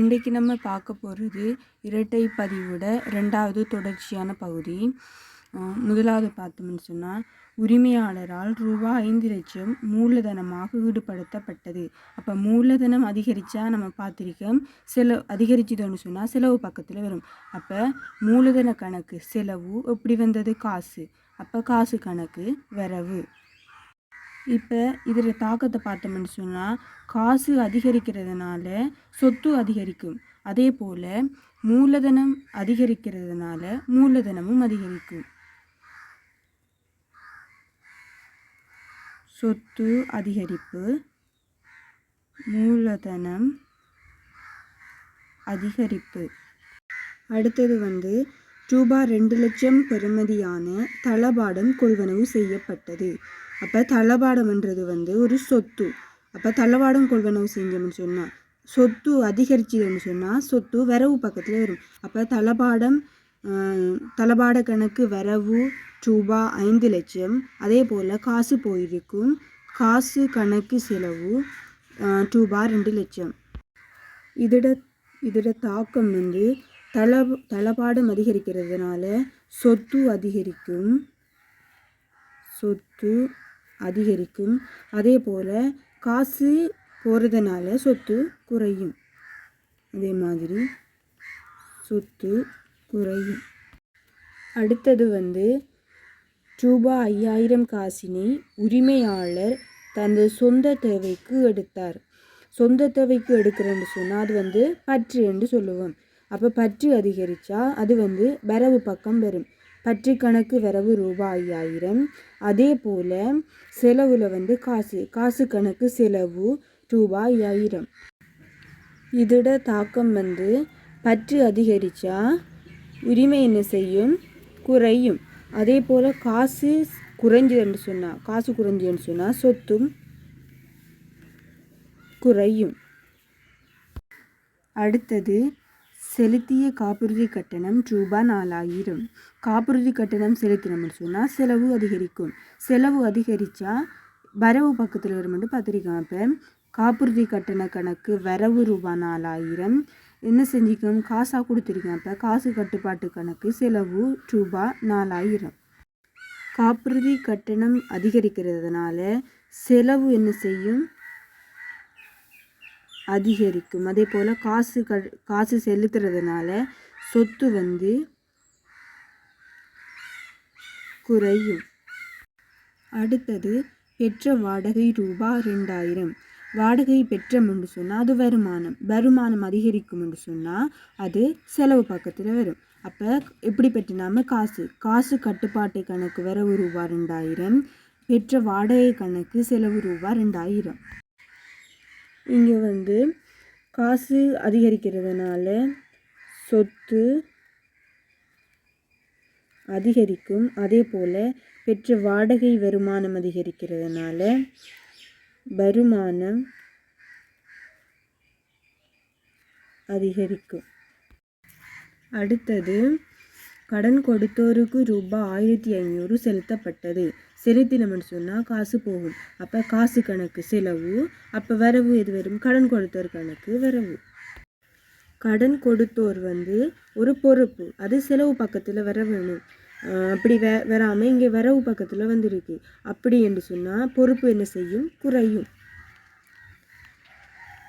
இன்றைக்கு நம்ம பார்க்க போகிறது இரட்டை பதிவோட ரெண்டாவது தொடர்ச்சியான பகுதி. முதலாவது பார்த்தோம்னு சொன்னால் உரிமையாளரால் ரூபா ஐந்து லட்சம் மூலதனமாக ஈடுபடுத்தப்பட்டது. அப்போ மூலதனம் அதிகரித்தா நம்ம பார்த்துருக்கோம் செலவு அதிகரிச்சதுன்னு சொன்னால் செலவு பக்கத்தில் வரும். அப்போ மூலதன கணக்கு செலவு எப்படி வந்தது? காசு. அப்போ காசு கணக்கு வரவு. இப்போ இதில் தாக்கத்தை பார்த்தோம்னு சொன்னால் காசு அதிகரிக்கிறதுனால சொத்து அதிகரிக்கும். அதே போல் மூலதனம் அதிகரிக்கிறதுனால மூலதனமும் அதிகரிக்கும். சொத்து அதிகரிப்பு மூலதனம் அதிகரிப்பு. அடுத்தது வந்து ரூபாய் ரெண்டு லட்சம் பெறுமதியான தளபாடம் கொள்வனவு செய்யப்பட்டது. அப்போ தளபாடம்ன்றது வந்து ஒரு சொத்து. அப்போ தளபாடம் கொள்வனவு செஞ்சோம்னு சொன்னால் சொத்து அதிகரிச்சதுன்னு சொன்னால் சொத்து வரவு பக்கத்தில் வரும். அப்போ தளபாடம் தளபாட கணக்கு வரவு ரூபா ஐந்து லட்சம். அதே போல் காசு போயிருக்கும். காசு கணக்கு செலவு ரூபா ரெண்டு லட்சம். இதோட இதோட தாக்கம் வந்து தள தளபாடம் அதிகரிக்கிறதுனால சொத்து அதிகரிக்கும். சொத்து அதிகரிக்கும். அதே போல் காசு போகிறதுனால சொத்து குறையும். அதே மாதிரி சொத்து குறையும். அடுத்தது வந்து ரூபா ஐயாயிரம் காசினை உரிமையாளர் தனது சொந்த தேவைக்கு எடுத்தார். சொந்த தேவைக்கு எடுக்கிறேன்னு சொன்னால் அது வந்து பற்று என்று சொல்லுவோம். அப்போ பற்று அதிகரித்தா அது வந்து வரவு பக்கம் வரும். பற்று கணக்கு வரவு ரூபாய் ஐயாயிரம் அதே போல் செலவில் வந்து காசு காசு கணக்கு செலவு ரூபாய் ஐயாயிரம் இதோட தாக்கம் வந்து பற்று அதிகரித்தா உரிமை என்ன செய்யும்? குறையும். அதே போல் காசு குறைஞ்சதுன்னு சொன்னால் காசு குறைஞ்சதுன்னு சொன்னால் சொத்தும் குறையும். அடுத்தது செலுத்திய காப்புறுதி கட்டணம் ரூபாய் நாலாயிரம். காப்புறுதி கட்டணம் செலுத்தினோம்னு சொன்னால் செலவு அதிகரிக்கும். செலவு அதிகரித்தா வரவு பக்கத்தில் வருமென்று பார்த்துருக்கோம் அப்போ காப்புறுதி கட்டண கணக்கு வரவு ரூபாய் நாலாயிரம். என்ன செஞ்சுக்கணும் காசாக கொடுத்துருக்கேன் அப்போ காசு கட்டுப்பாட்டு கணக்கு செலவு ரூபாய் நாலாயிரம். காப்புறுதி கட்டணம் அதிகரிக்கிறதுனால செலவு என்ன செய்யும்? அதிகரிக்கும். அதே போல் காசு க காசு செலுத்துறதுனால சொத்து வந்து குறையும். அடுத்தது பெற்ற வாடகை ரூபாய் ரெண்டாயிரம் வாடகை பெற்றோம்னு சொன்னால் அது வருமானம். வருமானம் அதிகரிக்கும் என்று சொன்னால் அது செலவு பக்கத்தில் வரும். அப்போ எப்படி பெற்றினாம காசு? காசு கட்டுப்பாட்டு கணக்கு வரவு ரூபாய் ரெண்டாயிரம் பெற்ற வாடகை கணக்கு செலவு ரூபாய் ரெண்டாயிரம் இங்கே வந்து காசு அதிகரிக்கிறதுனால சொத்து அதிகரிக்கும். அதே போல் பெற்ற வாடகை வருமானம் அதிகரிக்கிறதுனால வருமானம் அதிகரிக்கும். அடுத்தது கடன் கொடுத்தோருக்கு ரூபாய் ஆயிரத்தி ஐநூறு செலுத்தப்பட்டது. செலுத்தினோம்னு சொன்னால் காசு போகும். அப்போ காசு கணக்கு செலவு அப்போ வரவு எது வரும்? கடன் கொடுத்தோர் கணக்கு வரவு. கடன் கொடுத்தோர் வந்து ஒரு பொறுப்பு. அது செலவு பக்கத்தில் வர வேணும். அப்படி வ வராமல் இங்கே வரவு பக்கத்தில் வந்திருக்கு. அப்படி என்று சொன்னால் பொறுப்பு என்ன செய்யும்? குறையும்.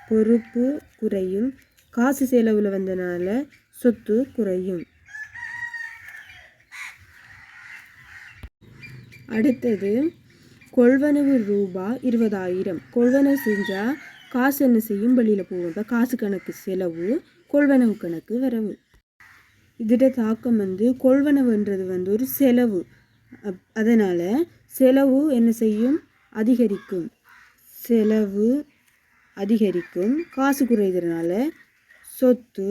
பொறுப்பு குறையும். காசு செலவில் வந்தனால சொத்து குறையும். அடுத்தது கொள்வனவு ரூபா இருபதாயிரம். கொள்வனவு செஞ்சால் காசு என்ன செய்யும்? வெளியில் போகும் இப்போ காசு கணக்கு செலவு கொள்வனவு கணக்கு வரவு. இதோட தாக்கம் வந்து கொள்வனவுன்றது வந்து ஒரு செலவு. அப் அதனால் செலவு என்ன செய்யும்? அதிகரிக்கும். செலவு அதிகரிக்கும். காசு குறைகிறதுனால சொத்து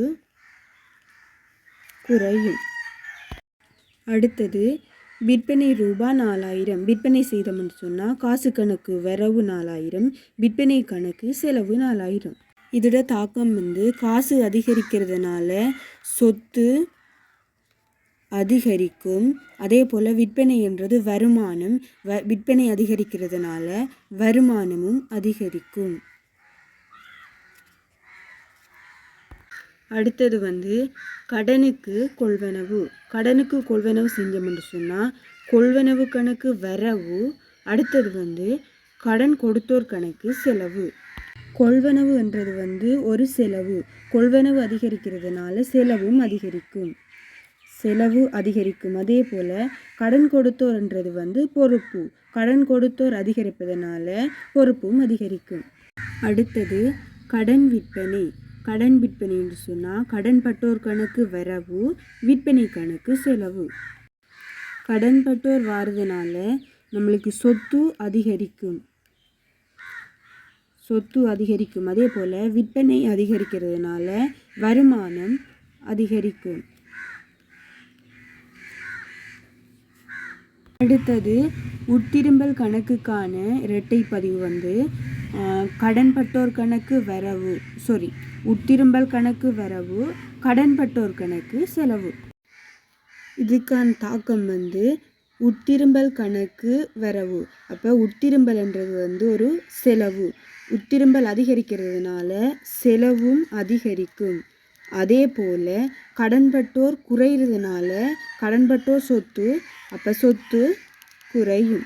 குறையும். அடுத்தது விற்பனை ரூபாய் நாலாயிரம். விற்பனை செய்தோம்னு சொன்னால் காசு கணக்கு வரவு நாலாயிரம் விற்பனை கணக்கு செலவு நாலாயிரம். இதோட தாக்கம் வந்து காசு அதிகரிக்கிறதுனால சொத்து அதிகரிக்கும். அதே போல் விற்பனை என்றது வருமானம். வ விற்பனை அதிகரிக்கிறதுனால வருமானமும் அதிகரிக்கும். அடுத்தது வந்து கடனுக்கு கொள்வனவு. கடனுக்கு கொள்வனவு செஞ்சோம்னு சொன்னால் கொள்வனவு கணக்கு வரவு. அடுத்தது வந்து கடன் கொடுத்தோர் கணக்கு செலவு. கொள்வனவு என்றது வந்து ஒரு செலவு. கொள்வனவு அதிகரிக்கிறதுனால செலவும் அதிகரிக்கும். செலவு அதிகரிக்கும். அதே போல் கடன் கொடுத்தோர்ன்றது வந்து பொறுப்பு. கடன் கொடுத்தோர் அதிகரிப்பதனால பொறுப்பும் அதிகரிக்கும். அடுத்தது கடன் விற்பனை. கடன் விற்பனை என்று சொன்னால் கடன்பட்டோர் கணக்கு வரவு விற்பனை கணக்கு செலவு. கடன்பட்டோர் வாரதுனால நம்மளுக்கு சொத்து அதிகரிக்கும். சொத்து அதிகரிக்கும். அதே போல் விற்பனை அதிகரிக்கிறதுனால வருமானம் அதிகரிக்கும். அடுத்தது உட்திரும்பல் கணக்குக்கான இரட்டை பதிவு வந்து கடன்பட்டோர் கணக்கு வரவு சாரி உட்திரும்பல் கணக்கு வரவு கடன்பட்டோர் கணக்கு செலவு. இதுக்கான தாக்கம் வந்து உட்திரும்பல் கணக்கு வரவு. அப்போ உட்திரும்பல்ன்றது வந்து ஒரு செலவு. உட்திரும்பல் அதிகரிக்கிறதுனால செலவும் அதிகரிக்கும். அதே போல் கடன்பட்டோர் குறையிறதுனால கடன்பட்டோர் சொத்து அப்போ சொத்து குறையும்.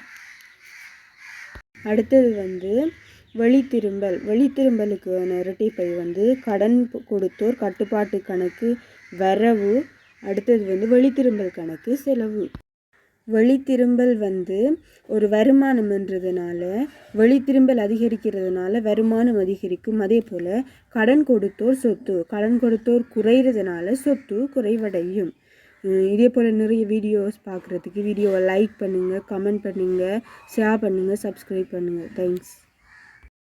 அடுத்தது வந்து வழித்திரும்பல் வழித்திரும்பலுக்கான இரட்டைப்பை வந்து கடன் கொடுத்தோர் கட்டுப்பாட்டு கணக்கு வரவு அடுத்தது வந்து வழித்திரும்பல் கணக்கு செலவு. வழித்திரும்பல் வந்து ஒரு வருமானம்ன்றதுனால வழித்திரும்பல் அதிகரிக்கிறதுனால வருமானம் அதிகரிக்கும். அதே போல் கடன் கொடுத்தோர் சொத்து கடன் கொடுத்தோர் குறைகிறதுனால சொத்து குறைவடையும். இதே போல் நிறைய வீடியோஸ் பார்க்குறதுக்கு வீடியோவை லைக் பண்ணுங்கள் கமெண்ட் பண்ணுங்கள் ஷேர் பண்ணுங்கள் சப்ஸ்கிரைப் பண்ணுங்கள் தேங்க்ஸ்